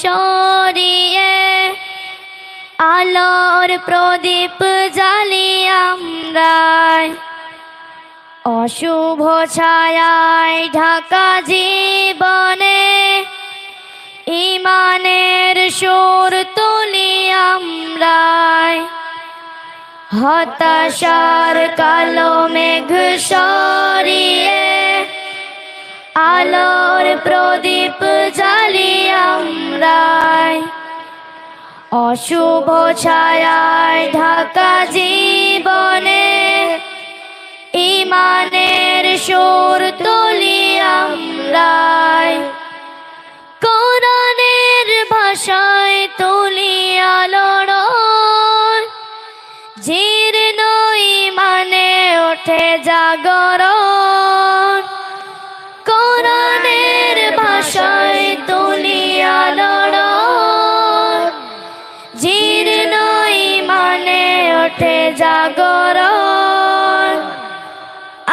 সরিয়ে আলোর প্রদীপ জ্বালি আমরাই। অশুভ ছায়ায় ঢাকা জীবনে ইমানের সুর তুলি আমরাই। হতাশার কালো মেঘ সরিয়ে প্রদীপ জ্বালি আমরাই। অশুভ ছায়ায় ঢাকা জীবনে ইমানের সুর তুলি আমরাই। কোরআনের ভাষায় তুলি আলোড়ন। জীর্ণ ইমানে ওঠে জাগরণ ইমানে জাগর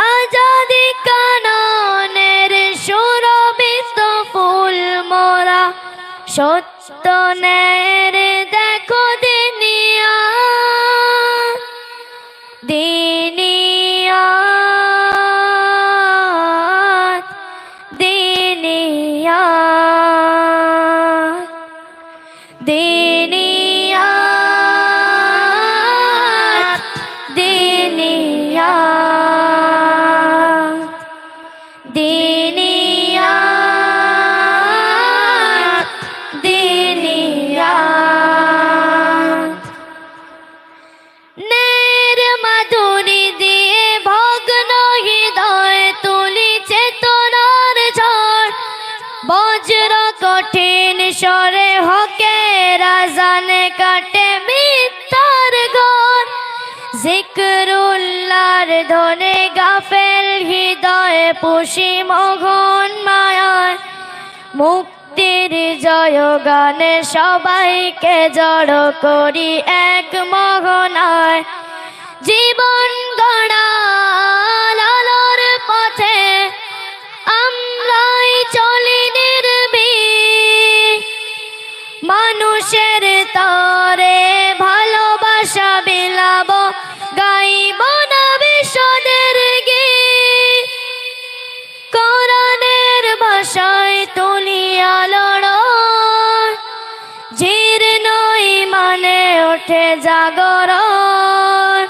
আজাদি কাননের সুরবিত ফুল মোরা সত্য ন্যায়ের কাটে মিথ্যার ঘর জিকরুল্লার ধনে গাফেল, হৃদয়ে পুষি মগন মায়ায়। মুক্তির জয় গানে সবাইকে জড়ো করি এক মগনায়। জীবন গড়া ভাষায় তুলিয়া লড়ন জীর্ণ ইমানে ওঠে জাগরণ।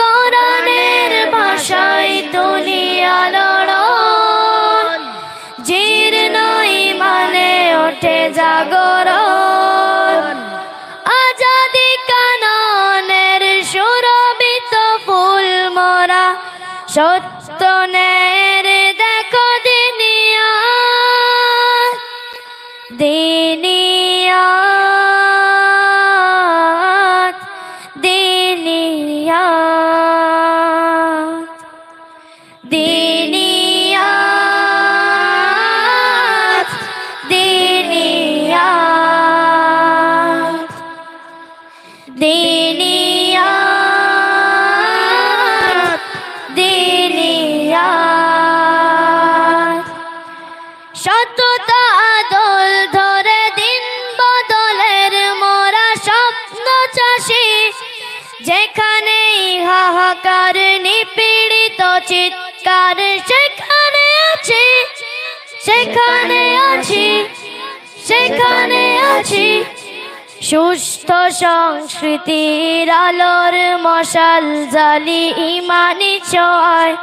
কোরআনের ভাষায় তুলিয়া লড়ন জীর্ণ ইমানে ওঠে জাগরণ। আজাদি কাননের সুরবিত ফুল মোরা সত্য সততা আদল ধরে দিন বদলের মোরা স্বপ্ন চাষি। যেখানে হাহাকার নিপীড়িত চিৎকার, সেখানে আছি সেখানে আছি সেখানে আছি। সুস্থ সংস্কৃতির আলোর মশাল জালি ইমানি ছোঁয়ায়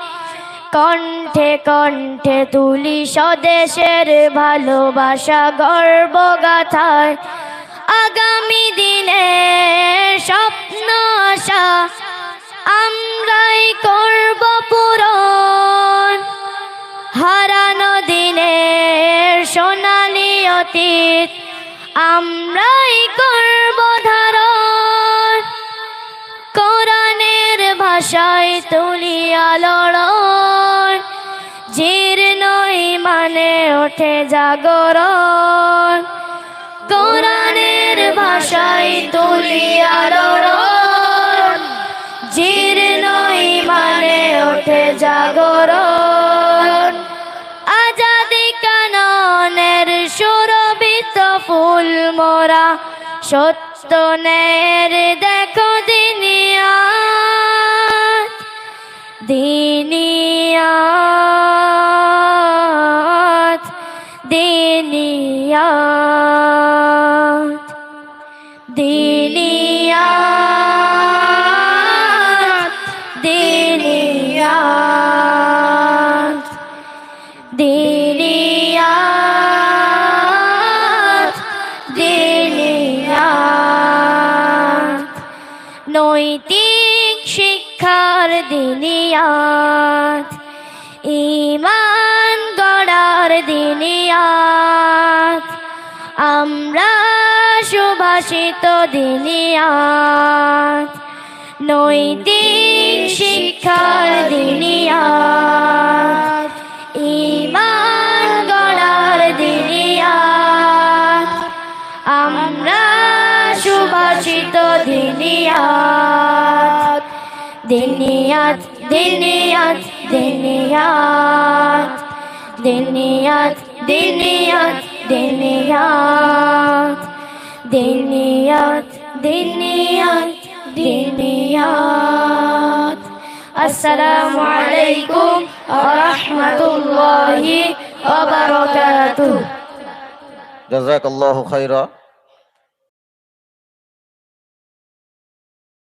কণ্ঠে কণ্ঠে তুলি স্বদেশের ভালোবাসা গর্ব গাথায় আগামী দিনে স্বপ্ন আশা আমরাই করব পূরণ। হারানো দিনের সোনালি অতীত আমরাই করব ধারণ। কোরআনের ভাষায় তুলিয়া লড়ন ইমানে ওঠে জাগরণ। কোরআনের ভাষায় তুলিয়া লড়ন জীর্ণ ইমানে ওঠে জাগরণ। আজাদি কাননের সুরবিত ফুল মোরা সত্য নের দেখো দিনিয়া। দিনিয়াত দিনিয়াত দিনিয়াত দিনিয়াত। নৈতিক শিক্ষার দিনিয়াত ইমান গড়ার দিনিয়াত। আমরা সুভাষিত দিনিয়াত। নৈতিক শিক্ষার দিনিয়াত ইমান গড়ার দিনিয়াত আমরা সুভাষিত দিনিয়াত দিনিয়াত দিনিয়াত দিনিয়াত। দিনিয়াত দিনিয়াত দিনিয়াত। দিনিয়াত দিনিয়াত। الدينيات. السلام عليكم ورحمة الله وبركاته. جزاك الله خيرا.